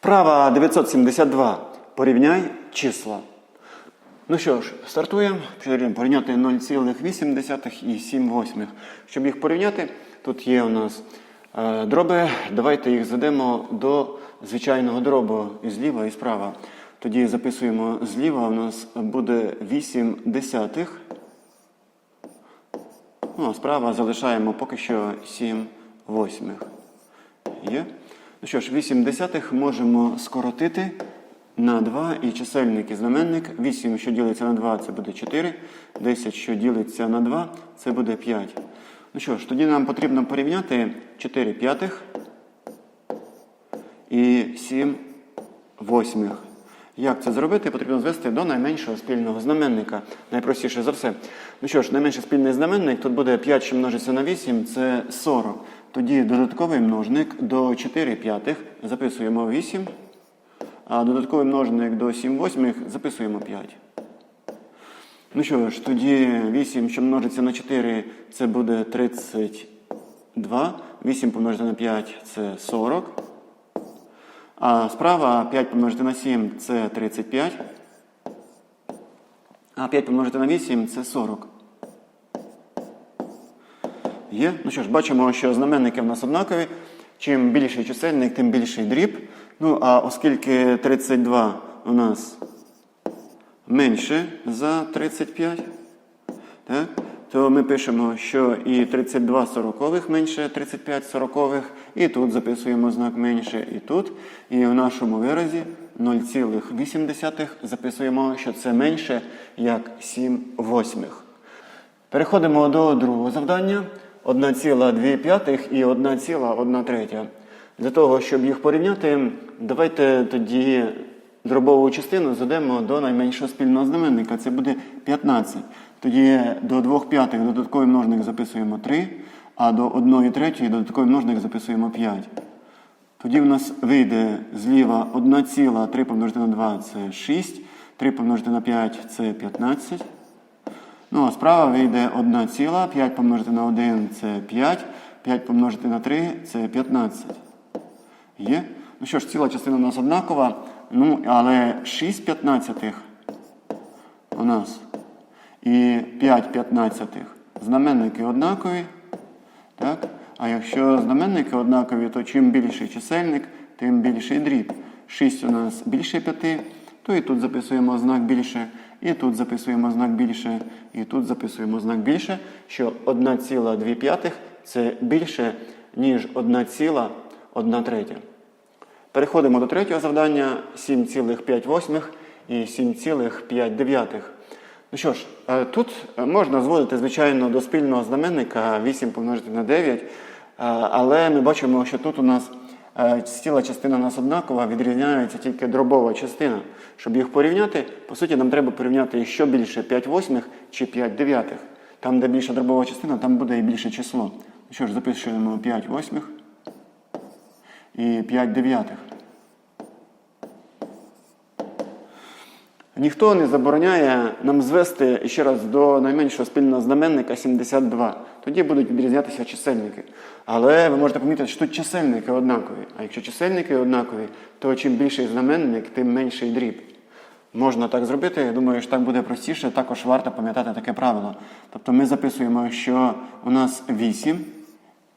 Вправа 972. Порівняй числа. Ну що ж, стартуємо. Порівняти 0,8 і 7 восьмих. Щоб їх порівняти, тут є у нас е, дроби. Давайте їх зведемо до звичайного дробу і зліва і справа. Тоді записуємо зліва, у нас буде 8 десятих. Ну, а справа залишаємо поки що 7 восьмих. Є? Ну що ж, 8 десятих можемо скоротити на 2 і чисельник і знаменник. 8, що ділиться на 2, це буде 4. 10, що ділиться на 2, це буде 5. Ну що ж, тоді нам потрібно порівняти 4 п'ятих і 7 восьмих. Як це зробити? Потрібно звести до найменшого спільного знаменника. Найпростіше за все. Ну що ж, найменший спільний знаменник тут буде 5, що множиться на 8, це 40. Тоді додатковий множник до 4 п'ятих записуємо 8, а додатковий множник до 7 восьмих записуємо 5. Ну що ж, тоді 8, що множиться на 4, це буде 32. 8 помножити на 5 це 40. А справа 5 помножити на 7 це 35. А 5 помножити на 8 це 40. Є? Ну що ж, бачимо, що знаменники в нас однакові. Чим більший чисельник, тим більший дріб. Ну, а оскільки 32 у нас менше за 35, так, то ми пишемо, що і 32 сорокових менше 35 сорокових, і тут записуємо знак менше, і тут. І в нашому виразі 0,8 записуємо, що це менше як 7 восьмих. Переходимо до другого завдання. 1,2 і 1,1 третя. Для того, щоб їх порівняти, давайте тоді дробову частину зведемо до найменшого спільного знаменника. Це буде 15. Тоді до 2 п'ятих додатковий множник записуємо 3, а до 1 третьої додатковий множник записуємо 5. Тоді в нас вийде зліва 1,3 помножити на 2 це 6, 3 помножити на 5 це 15. Ну, а справа вийде 1 ціла, 5 помножити на 1 це 5, 5 помножити на 3 це 15. Є? Ну що ж, ціла частина у нас однакова, ну, але 6 п'ятнадцятих у нас і 5 п'ятнадцятих знаменники однакові. Так? А якщо знаменники однакові, то чим більший чисельник, тим більший дріб. 6 у нас більше 5, то і тут записуємо знак більше, і тут записуємо знак більше, і тут записуємо знак більше, що 1,2 це більше, ніж 1,1 третя. Переходимо до третього завдання 7,5 і 7,5. Ну що ж, е, тут можна зводити, звичайно, до спільного знаменника 8 помножити на 9, е, але ми бачимо, що тут у нас е, ціла частина у нас однакова, відрізняється тільки дробова частина. Щоб їх порівняти, по суті, нам треба порівняти, що більше 5 восьмих чи 5 дев'ятих. Там, де більша дробова частина, там буде і більше число. Ну що ж, записуємо 5 восьмих і 5 дев'ятих. Ніхто не забороняє нам звести ще раз до найменшого спільного знаменника 72. Тоді будуть відрізнятися чисельники. Але ви можете помітити, що тут чисельники однакові. А якщо чисельники однакові, то чим більший знаменник, тим менший дріб. Можна так зробити, я думаю, що так буде простіше, також варто пам'ятати таке правило. Тобто ми записуємо, що у нас 8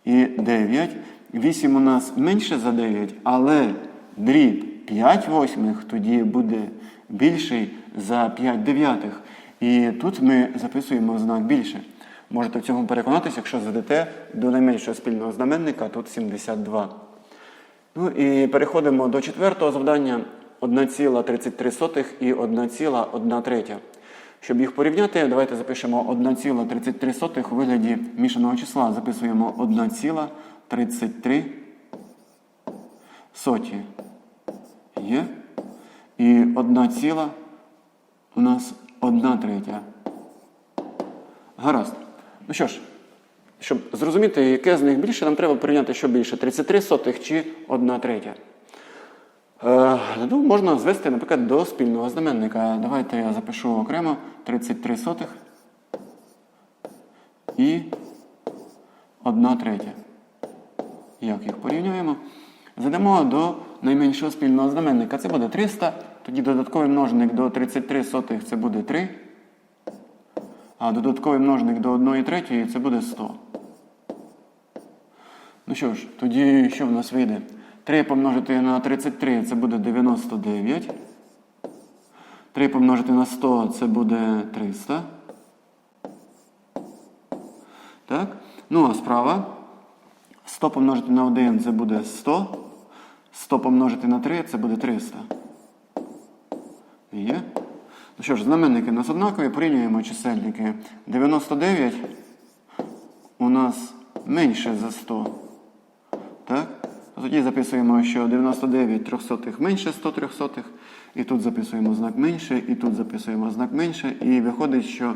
і 9. 8 у нас менше за 9, але дріб 5 восьмих тоді буде більший за 5 дев'ятих. І тут ми записуємо знак більше. Можете в цьому переконатися, якщо зведете до найменшого спільного знаменника, тут 72. Ну і переходимо до четвертого завдання 1,33 і 1,1. Щоб їх порівняти, давайте запишемо 1,33 у вигляді мішаного числа. Записуємо 1,33 соті. Є. І 1 ціла у нас 1 третя. Гаразд. Ну що ж, щоб зрозуміти, яке з них більше, нам треба порівняти, що більше 33 сотих чи 1 третя. Е, ну, можна звести, наприклад, до спільного знаменника. Давайте я запишу окремо 33 сотих і 1 третя. Як їх порівнюємо? Задамо до найменшого спільного знаменника це буде 300. Тоді додатковий множник до 33 сотих це буде 3. А додатковий множник до 1 третьої це буде 100. Ну що ж, тоді що в нас вийде? 3 помножити на 33 це буде 99. 3 помножити на 100 це буде 300. Так? Ну а справа 100 помножити на 1 це буде 100. 100 помножити на 3 це буде 300. Є. Ну що ж, знаменники у нас однакові, порівнюємо чисельники. 99 у нас менше за 100. Так? Тоді записуємо, що 99 трьохсотих менше 100 трьохсотих. І тут записуємо знак менше, і тут записуємо знак менше. І виходить, що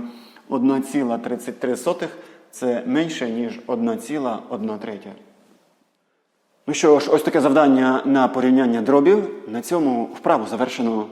1,33 це менше, ніж 1,1 третя. Ну що ж, ось таке завдання на порівняння дробів. На цьому вправу завершено.